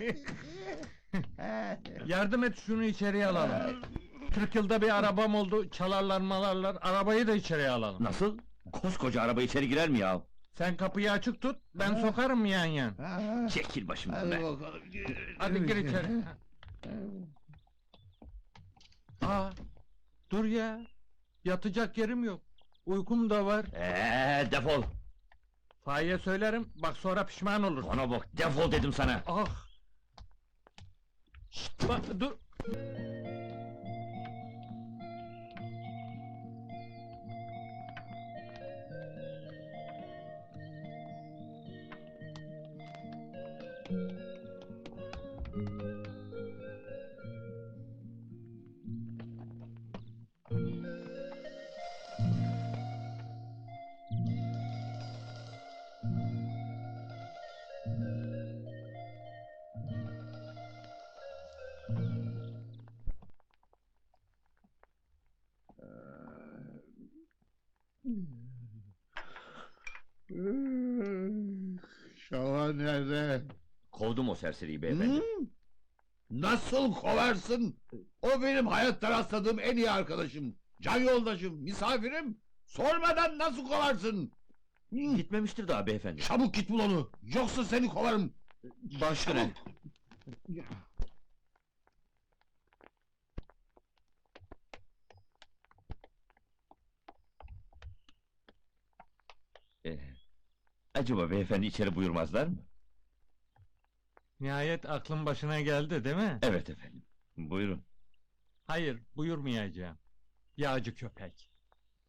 Yardım et şunu içeriye alalım. 40 yılda bir arabam oldu, çalarlar malarlar, arabayı da içeriye alalım. Nasıl? Koskoca araba içeri girer mi ya? Sen kapıyı açık tut, ben sokarım yan yan. Çekil başımdan Hadi be. bakalım. Hadi gir içeri. Aa, dur ya. Yatacak yerim yok. Uykum da var. Eee defol. Fahiye söylerim, bak sonra pişman olur. Bana bak defol dedim sana. Ah! Şşt, bak, dur. Şahan nerede? Kovdum o serseriyi beyefendi. Nasıl kovarsın? O benim hayatta rastladığım en iyi arkadaşım. Can yoldaşım, misafirim. Sormadan nasıl kovarsın? Hı? Gitmemiştir daha beyefendi. Çabuk git bul onu. Yoksa seni kovarım. Başına. Acaba beyefendi içeri buyurmazlar mı? Nihayet aklın başına geldi değil mi? Evet efendim. Buyurun. Hayır, buyurmayacağım. Yağcı köpek.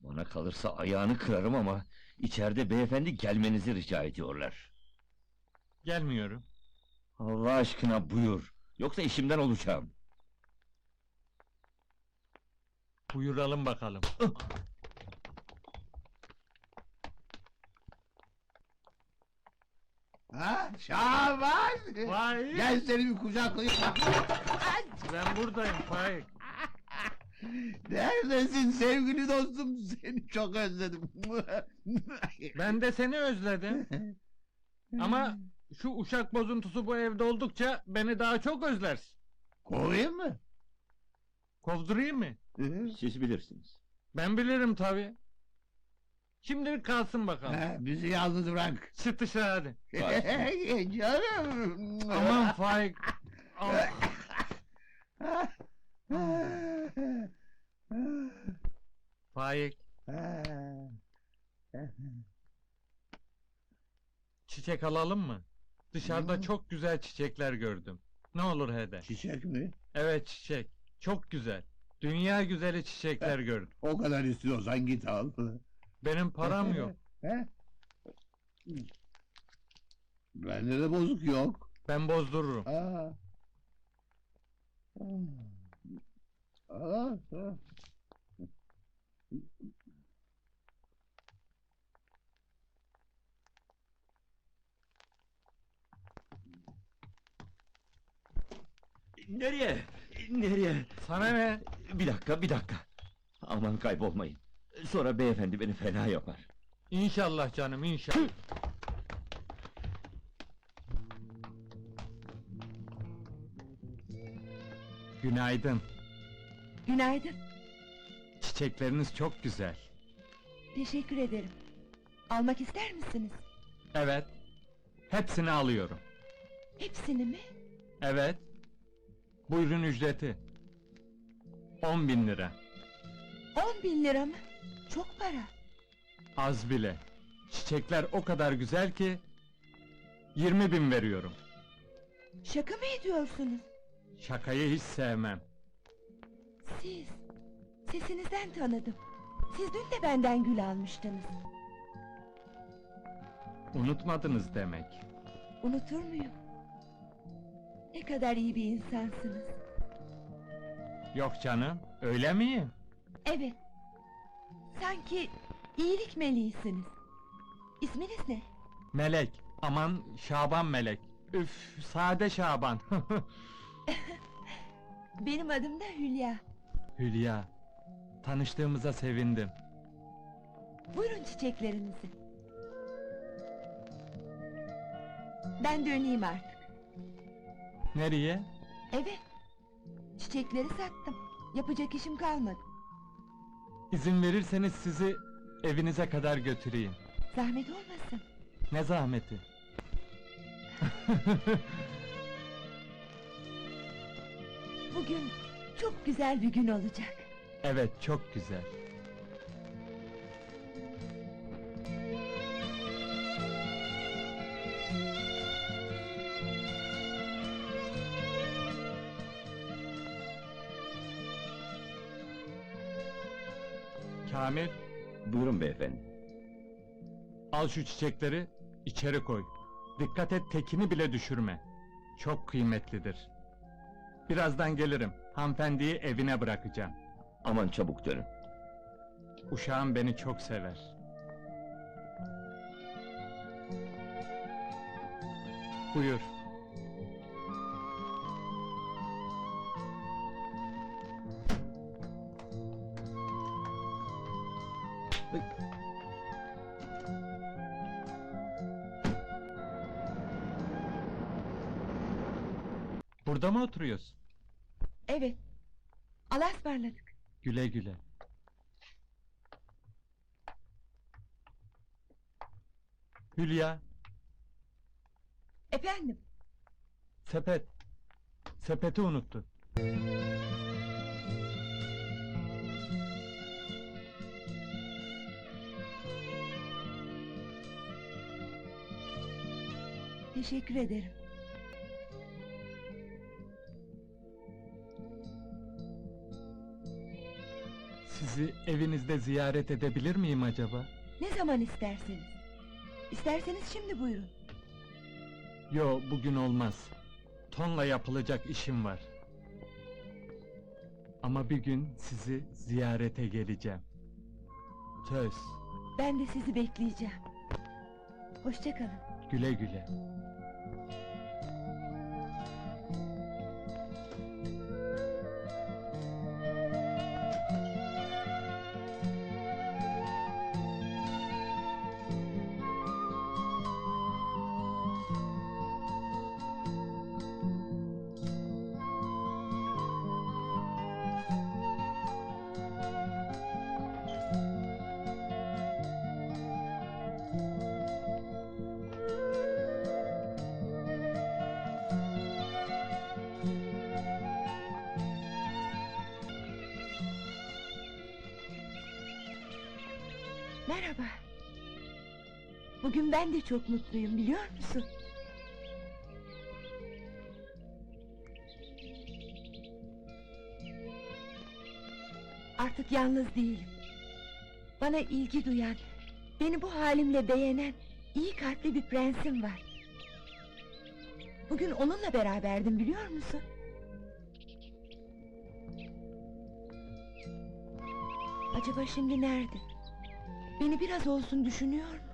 Bana kalırsa ayağını kırarım ama içeride beyefendi gelmenizi rica ediyorlar. Gelmiyorum. Allah aşkına buyur. Yoksa işimden olacağım. Buyuralım bakalım. Ha? Şaban! Vay! Gel seni bir kucaklayayım. Ben buradayım Faik. Neredesin sevgili dostum? Seni çok özledim. Ben de seni özledim. Ama şu uşak bozuntusu bu evde oldukça beni daha çok özlersin. Kovayım mı? Kovdurayım mı? Siz bilirsiniz. Ben bilirim tabi. Şimdilik kalsın bakalım. Ha, bizi yalnız bırak. Çık dışarı hadi. Canım. Aman Faik. Faik. Çiçek alalım mı? Dışarıda Hmm. çok güzel çiçekler gördüm. Ne olur hede. Çiçek mi? Evet çiçek. Çok güzel. Dünya güzeli çiçekler gördüm. O kadar istiyorsan git al. Benim param yok. He? Bende de bozuk yok. Ben bozdururum. Aa. Aa. Aa. Nereye? Nereye? Sana ne? Bir dakika, bir dakika. Aman kaybolmayın. Sonra beyefendi beni fena yapar. İnşallah canım inşallah. Günaydın. Günaydın. Çiçekleriniz çok güzel. Teşekkür ederim. Almak ister misiniz? Evet. Hepsini alıyorum. Hepsini mi? Evet. Buyurun ücreti. 10 bin lira. On bin lira mı? Çok para. Az bile. Çiçekler o kadar güzel ki... 20 bin veriyorum. Şaka mı ediyorsunuz? Şakayı hiç sevmem. Siz. Sesinizden tanıdım. Siz dün de benden gül almıştınız. Unutmadınız demek. Unutur muyum? Ne kadar iyi bir insansınız. Yok canım, öyle miyim? Evet. Sanki iyilik meleğisiniz. İsminiz ne? Melek, aman Şaban Melek. Üf, sade Şaban. Benim adım da Hülya. Hülya, tanıştığımıza sevindim. Buyurun çiçeklerinizi. Ben döneyim artık. Nereye? Eve. Çiçekleri sattım. Yapacak işim kalmadı. İzin verirseniz sizi evinize kadar götüreyim. Zahmet olmasın. Ne zahmeti. Bugün çok güzel bir gün olacak. evet, çok güzel. Kamil, Buyurun beyefendi. al şu çiçekleri, içeri koy. Dikkat et tekini bile düşürme. Çok kıymetlidir. Birazdan gelirim. Hanımefendiyi evine bırakacağım. Aman çabuk dönün. Uşağım beni çok sever. Buyur. Burada mı oturuyorsun? Evet. Allah'a ısmarladık. Güle güle. Hülya, Efendim. sepet. Sepeti unuttu. Teşekkür ederim. Sizi evinizde ziyaret edebilir miyim acaba? Ne zaman isterseniz. İsterseniz şimdi buyurun. Yo, bugün olmaz. Tonla yapılacak işim var. Ama bir gün sizi ziyarete geleceğim. Söz. Ben de sizi bekleyeceğim. Hoşçakalın. Güle güle. Merhaba. Bugün ben de çok mutluyum biliyor musun? Artık yalnız değilim. Bana ilgi duyan, beni bu halimle beğenen iyi kalpli bir prensim var. Bugün onunla beraberdim biliyor musun? Acaba şimdi nerede? Beni biraz olsun düşünüyor mu?